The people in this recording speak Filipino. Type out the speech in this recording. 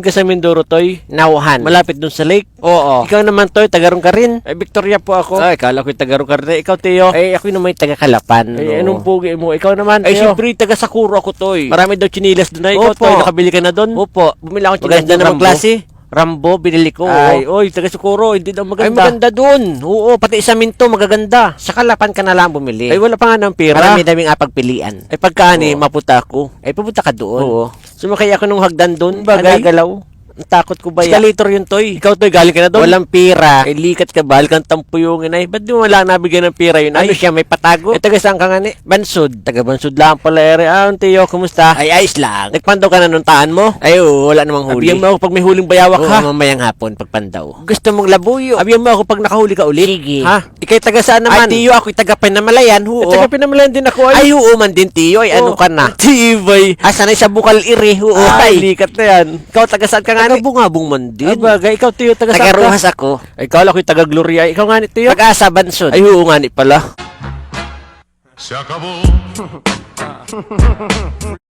Ka sa Mindoro, Toy? Nauhan. Malapit dun sa lake? Oo. Ikaw naman, Toy, tagarong ka rin? Ay, Victoria po ako. Ay, kala ko'y tagarong ka rin. Ikaw, Teo? Ay, ako naman yung taga-Kalapan. Ay, no? anong pugi mo? Ikaw naman, Ay, Teo? siyempre, taga Sakuro ako, Toy. Marami daw chinilas doon na. Ikaw, Opo. Toy, nakabili ka na doon? Opo, bumili ako Maganda naman klase. Rambo, binili ko. Ay, oo. oy, taga Sukuro, hindi daw maganda. Ay, maganda dun. Oo, pati sa minto, magaganda. Sa Kalapan ka na lang bumili. Ay, wala pa nga ng pera. Marami daming apagpilian. Ay, pagkaani, maputa ako. Ay, pupunta ka doon. Oo. Sumakay ako nung hagdan doon. Bagay. Ang takot ko ba yan? Escalator yun, Toy. Ikaw, Toy, galing ka na doon? Walang pira. Ay, likat ka, bahal kang tampuyungin. Ay, ba't di mo wala nabigyan ng pera yun? Ano Ay, siya, may patago? Eh, taga saan ka nga ni? Bansod. Taga Bansud lang pala, ere. Ah, Teo, kumusta? Ay, ayos lang. Nagpandaw ka na nung taan mo? Ay, oo, wala namang huli. Abiyan mo ako pag may huling bayawak, Oo, ha? mamayang hapon, pagpandaw. Gusto mong labuyo? Abiyan mo ako pag nakahuli ka ulit. Sige. Ha? Ikay taga saan Ay, naman? tiyo, ako'y taga Pinamalayan, Eh, oo. taga pinamalayan din ako, ay. Ay, oo man din, tiyo. Ay, ano Oo. ka na? Tibay. Ah, sanay sa bukal iri, oo. Ay, Ay, likat na yan. Ikaw, taga saan ka nga taga bungabong man din. Ay, bagay. Ikaw, Teo, taga saan Taga ka? Ruhas ako. Ay, kala ko'y taga Gloria. Ikaw nga ni, Teo? Pag-asa, Bansod. Ay, oo nga ni pala. Se acabó.